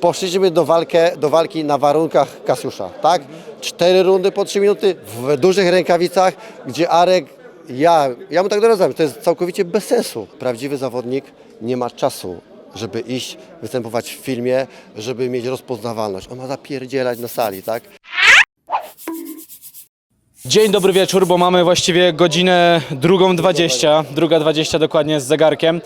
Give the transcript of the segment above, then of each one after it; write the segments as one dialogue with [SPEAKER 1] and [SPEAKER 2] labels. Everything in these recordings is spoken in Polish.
[SPEAKER 1] poszliśmy do, walkę, do walki na warunkach Kasiusza, tak? Cztery rundy po trzy minuty w dużych rękawicach, gdzie Arek, ja, ja mu tak doradzam, to jest całkowicie bez sensu. Prawdziwy zawodnik nie ma czasu, żeby iść, występować w filmie, żeby mieć rozpoznawalność. On ma zapierdzielać na sali, tak?
[SPEAKER 2] Dzień dobry wieczór, bo mamy właściwie godzinę drugą 20, druga 20 dokładnie z zegarkiem.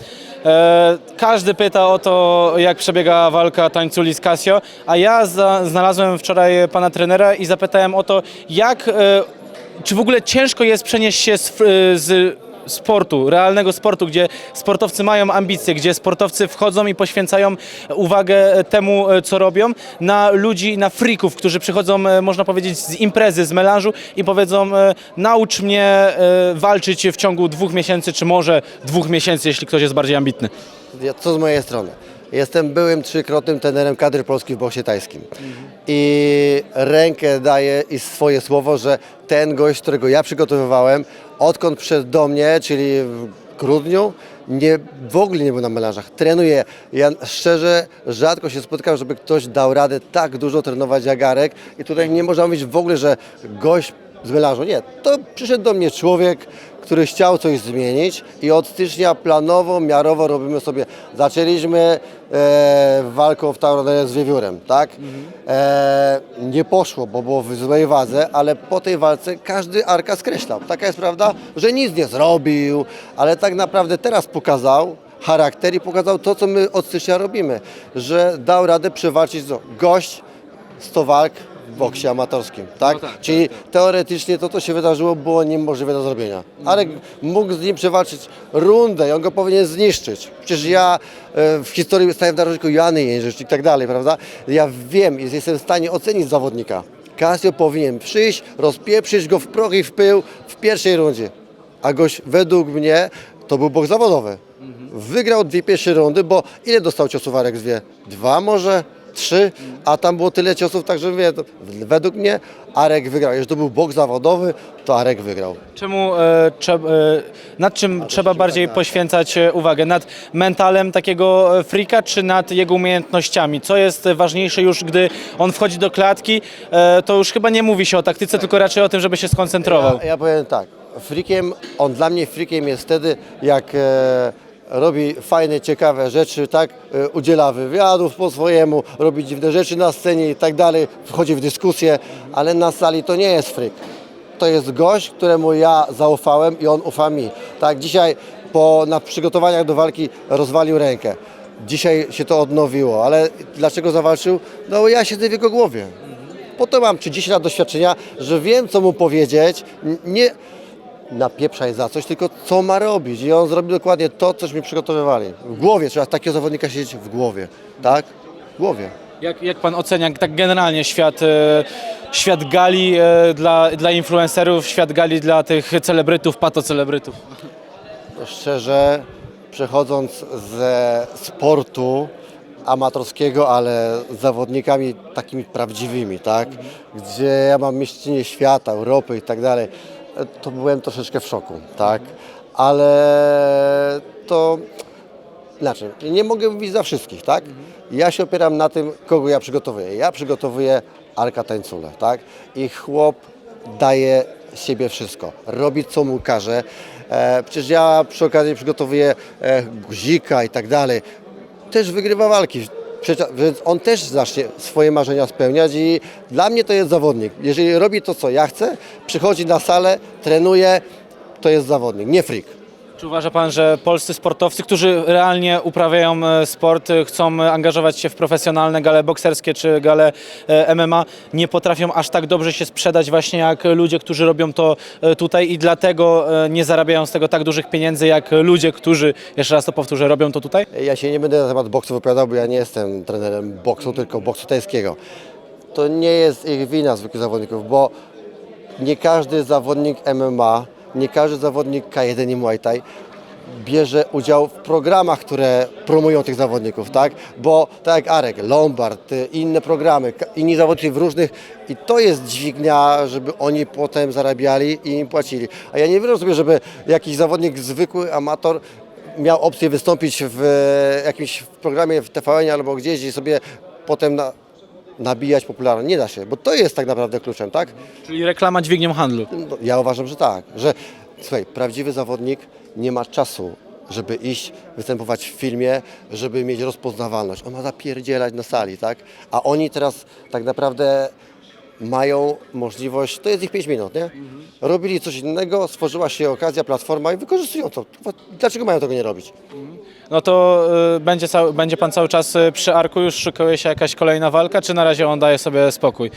[SPEAKER 2] E, każdy pyta o to, jak przebiega walka tańculi z Casio, a ja za, znalazłem wczoraj pana trenera i zapytałem o to, jak, e, czy w ogóle ciężko jest przenieść się z, z sportu, realnego sportu, gdzie sportowcy mają ambicje, gdzie sportowcy wchodzą i poświęcają uwagę temu, e, co robią, na ludzi, na freaków, którzy przychodzą, e, można powiedzieć, z imprezy, z melanżu i powiedzą, e, naucz mnie walczyć w ciągu dwóch miesięcy, czy może dwóch miesięcy, jeśli ktoś jest bardziej ambitny.
[SPEAKER 1] Co z mojej strony? Jestem byłym trzykrotnym trenerem kadry Polski w boksie tajskim. I rękę daję i swoje słowo, że ten gość, którego ja przygotowywałem, odkąd przyszedł do mnie, czyli w grudniu, nie, w ogóle nie był na melanżach. Trenuje. Ja szczerze rzadko się spotykam, żeby ktoś dał radę tak dużo trenować jak Arek. I tutaj nie można mówić w ogóle, że gość z melanżu. Nie, to przyszedł do mnie człowiek, który chciał coś zmienić i od stycznia planowo, miarowo robimy sobie. Zaczęliśmy e, walką w Tauronie z Wiewiórem, tak? E, nie poszło, bo było w złej wadze, ale po tej walce każdy Arka skreślał. Taka jest prawda, że nic nie zrobił, ale tak naprawdę teraz pokazał, charakter i pokazał to, co my od stycznia robimy, że dał radę przewalczyć co? gość 100 walk boksie amatorskim, tak?
[SPEAKER 2] No tak,
[SPEAKER 1] Czyli teoretycznie to, co się wydarzyło, było niemożliwe do zrobienia. Arek mógł z nim przewalczyć rundę i on go powinien zniszczyć. Przecież ja e, w historii stałem w narożniku Joanny Jędrzejczyk i tak dalej, prawda? Ja wiem, jest- jestem w stanie ocenić zawodnika. Casio powinien przyjść, rozpieprzyć go w proch i w pył w pierwszej rundzie. A gość według mnie to był bok zawodowy. Wygrał dwie pierwsze rundy, bo ile dostał ciosów Arek Zwie? Dwa może? Trzy? A tam było tyle ciosów, także mówię, to według mnie Arek wygrał. Jeżeli to był bok zawodowy, to Arek wygrał.
[SPEAKER 2] Czemu, e, trzeba, e, nad czym trzeba bardziej poświęcać e, uwagę? Nad mentalem takiego e, frika, czy nad jego umiejętnościami? Co jest ważniejsze już, gdy on wchodzi do klatki? E, to już chyba nie mówi się o taktyce, tylko raczej o tym, żeby się skoncentrował.
[SPEAKER 1] Ja, ja powiem tak, frikiem, on dla mnie frikiem jest wtedy, jak e, robi fajne, ciekawe rzeczy, tak, e, udziela wywiadów po swojemu, robi dziwne rzeczy na scenie i tak dalej, wchodzi w dyskusję, ale na sali to nie jest fryk. To jest gość, któremu ja zaufałem i on ufa mi. Tak, dzisiaj po, na przygotowaniach do walki rozwalił rękę. Dzisiaj się to odnowiło, ale dlaczego zawalczył? No bo ja siedzę w jego głowie. Po to mam 30 lat doświadczenia, że wiem, co mu powiedzieć. Nie napieprzaj za coś, tylko co ma robić. I on zrobił dokładnie to, cośmy przygotowywali. W głowie, trzeba takiego zawodnika siedzieć w głowie. Tak? W głowie.
[SPEAKER 2] Jak, jak pan ocenia tak generalnie świat, e, świat gali e, dla, dla influencerów, świat gali dla tych celebrytów, patocelebrytów?
[SPEAKER 1] Szczerze, przechodząc ze sportu amatorskiego, ale z zawodnikami takimi prawdziwymi, tak? Gdzie ja mam mistrzynię świata, Europy i tak dalej, to byłem troszeczkę w szoku, tak? Ale to Inaczej, nie mogę mówić za wszystkich, tak? Ja się opieram na tym, kogo ja przygotowuję. Ja przygotowuję Arka Tańcule, tak? I chłop daje siebie wszystko. Robi co mu każe. E, przecież ja przy okazji przygotowuję e, guzika i tak dalej. Też wygrywa walki. Więc on też zacznie swoje marzenia spełniać i dla mnie to jest zawodnik. Jeżeli robi to, co ja chcę, przychodzi na salę, trenuje, to jest zawodnik, nie freak.
[SPEAKER 2] Czy uważa Pan, że polscy sportowcy, którzy realnie uprawiają e, sport, e, chcą e, angażować się w profesjonalne gale bokserskie czy gale MMA, nie potrafią aż tak dobrze się sprzedać właśnie jak ludzie, którzy robią to tutaj i dlatego nie zarabiają z tego tak dużych pieniędzy jak ludzie, którzy, jeszcze raz to powtórzę, robią to tutaj?
[SPEAKER 1] Ja się nie będę na temat boksu wypowiadał, bo ja nie jestem trenerem boksu, tylko boksu tajskiego. To nie jest ich wina zwykłych zawodników, bo nie każdy zawodnik MMA, nie każdy zawodnik K1 i Muay Thai bierze udział w programach, które promują tych zawodników, tak? Bo tak jak Arek, Lombard, inne programy, inni zawodnicy w różnych i to jest dźwignia, żeby oni potem zarabiali i im płacili. A ja nie wierzę sobie, żeby jakiś zawodnik, zwykły amator miał opcję wystąpić w jakimś programie w TVN albo gdzieś i sobie potem na, nabijać popularność. Nie da się, bo to jest tak naprawdę kluczem, tak?
[SPEAKER 2] Czyli reklama dźwignią handlu.
[SPEAKER 1] No, ja uważam, że tak, że słuchaj, prawdziwy zawodnik nie ma czasu, żeby iść, występować w filmie, żeby mieć rozpoznawalność. On ma zapierdzielać na sali, tak? A oni teraz tak naprawdę mają możliwość, to jest ich 5 minut, nie? Robili coś innego, stworzyła się okazja, platforma i wykorzystują to. Dlaczego mają tego nie robić?
[SPEAKER 2] No to y, będzie, będzie pan cały czas y, przy Arku, już szykuje się jakaś kolejna walka, czy na razie on daje sobie spokój?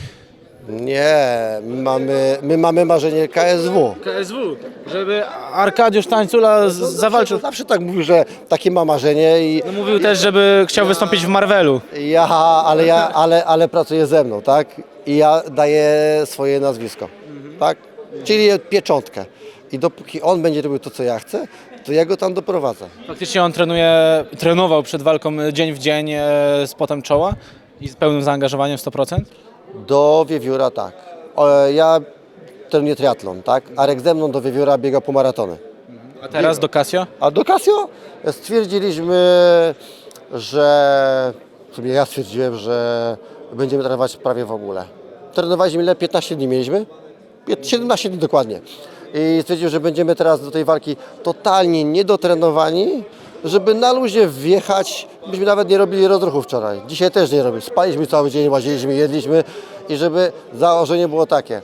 [SPEAKER 1] Nie, my mamy, my mamy marzenie KSW.
[SPEAKER 2] KSW, żeby Arkadiusz Tańcula z- zawalczył.
[SPEAKER 1] Zawsze tak mówił, że takie ma marzenie i
[SPEAKER 2] No, mówił też, żeby chciał wystąpić w Marvelu.
[SPEAKER 1] Ja, ale ja, ale, ale pracuje ze mną, tak? I ja daję swoje nazwisko, tak? Czyli pieczątkę. I dopóki on będzie robił to, co ja chcę, to ja go tam doprowadzę.
[SPEAKER 2] Faktycznie on trenuje, trenował przed walką y, dzień w dzień e, z potem czoła i z pełnym zaangażowaniem 100%?
[SPEAKER 1] Do wiewióra tak. O, ja trenuję triatlon, tak? Arek ze mną do wiewióra biega po maratony.
[SPEAKER 2] A teraz do Casio?
[SPEAKER 1] A do Casio stwierdziliśmy, że w sumie ja stwierdziłem, że będziemy trenować prawie w ogóle. Trenowaliśmy ile? 15 dni mieliśmy? Pię- 17 dni dokładnie. I stwierdził, że będziemy teraz do tej walki totalnie niedotrenowani, żeby na luzie wjechać. Myśmy nawet nie robili rozruchu wczoraj. Dzisiaj też nie robimy. Spaliśmy cały dzień, łaziliśmy, jedliśmy i żeby założenie było takie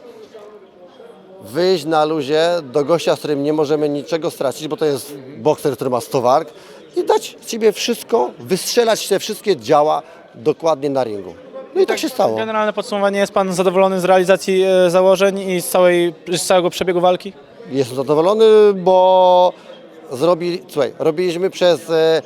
[SPEAKER 1] wyjść na luzie do gościa, z którym nie możemy niczego stracić, bo to jest bokser, który ma 100 walk i dać z siebie wszystko, wystrzelać te wszystkie działa dokładnie na ringu. No i tak się stało.
[SPEAKER 2] Generalne podsumowanie, jest pan zadowolony z realizacji e, założeń i z, całej, z całego przebiegu walki?
[SPEAKER 1] Jestem zadowolony, bo zrobili, słuchaj, robiliśmy przez e,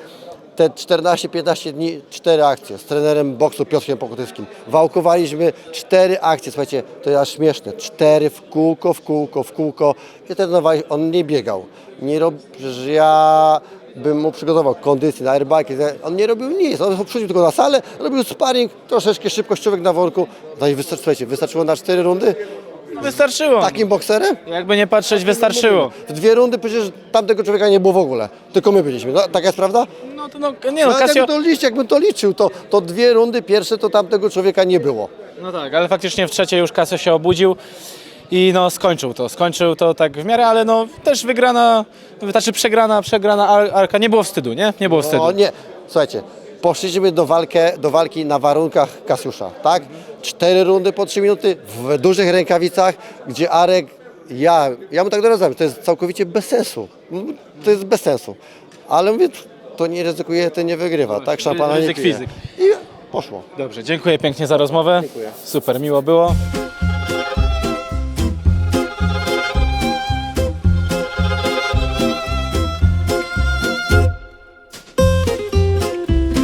[SPEAKER 1] te 14-15 dni cztery akcje z trenerem boksu Piotrkiem Pokutyskim. Wałkowaliśmy cztery akcje, słuchajcie, to jest aż śmieszne. Cztery w kółko, w kółko, w kółko. I trenowali, on nie biegał. Nie rob, przecież ja bym mu przygotował kondycję na airbike. On nie robił nic, on przychodził tylko na salę, robił sparring, troszeczkę szybkościówek na worku. No i wystarczy, wystarczyło na cztery rundy
[SPEAKER 2] Wystarczyło.
[SPEAKER 1] takim bokserem?
[SPEAKER 2] Jakby nie patrzeć, wystarczyło.
[SPEAKER 1] W dwie rundy przecież tamtego człowieka nie było w ogóle. Tylko my byliśmy. No, taka jest prawda?
[SPEAKER 2] No to no, nie no,
[SPEAKER 1] No,
[SPEAKER 2] Casio...
[SPEAKER 1] jakbym, to liczył, jakbym to liczył, to, to dwie rundy pierwsze to tamtego człowieka nie było.
[SPEAKER 2] No tak, ale faktycznie w trzeciej już Casio się obudził i no skończył to. Skończył to tak w miarę, ale no też wygrana, znaczy przegrana, przegrana Ar- Arka. Nie było wstydu, nie? Nie było wstydu.
[SPEAKER 1] O nie, słuchajcie, poszliśmy do, walkę, do walki na warunkach Kasiusza, tak? Cztery rundy po trzy minuty w dużych rękawicach, gdzie Arek, ja, ja mu tak doradzam, to jest całkowicie bez sensu. To jest bez sensu. Ale mówię, to nie ryzykuje, to nie wygrywa, tak? Szampana nie
[SPEAKER 2] ryzyk
[SPEAKER 1] pije.
[SPEAKER 2] fizyk.
[SPEAKER 1] I poszło.
[SPEAKER 2] Dobrze, dziękuję pięknie za rozmowę.
[SPEAKER 1] Dziękuję.
[SPEAKER 2] Super, miło było.